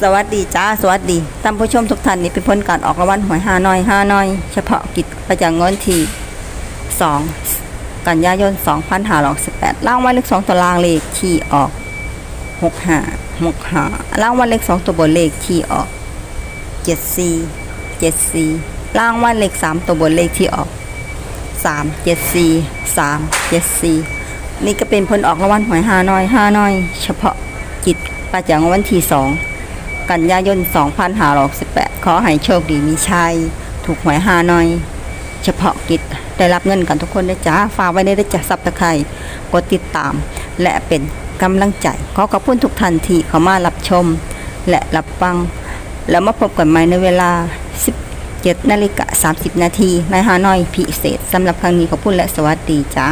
สวัสดีจ้าสวัสดีท่านผู้ชมทุกท่านนี่เป็นผลการออกรางวัลหวยห้าน้อยห้าน้อย เฉพาะกิจประจำงวดที่สองกันยายนสองพันห้าร้อยสิบแปดรางวัลเลขสองตัวล่างเลขที่ออกหกห้าหกห้ารางวัลเลขสองตัวบนเลขที่ออกเจ็ดสี่เจ็ดสี่รางวัลเลขสามตัวบนเลขที่ออกสามเจ็ดสี่สามเจ็ดสี่นี่ก็เป็นผลออกรางวัลหวยห้าน้อยห้าน้อย เฉพาะกิจประจำงวดวันที่สอง กันยายน 2568ขอให้โชคดีมีชัย ถูกหวยหาหน่อย เฉพาะกิจได้รับเงินกันทุกคนนะจ้าฝากไว้ในได้จะซับตะไคร่กดติดตาม และเป็นกำลังใจ ขอขอบคุณทุกท่านที่เข้ามารับชม และรับฟัง แล้วมาพบกันใหม่ในเวลา 17นาฬิกา30 นาทีในฮานอยพิเศษสำหรับครั้งนี้ขอบคุณและสวัสดีจ้า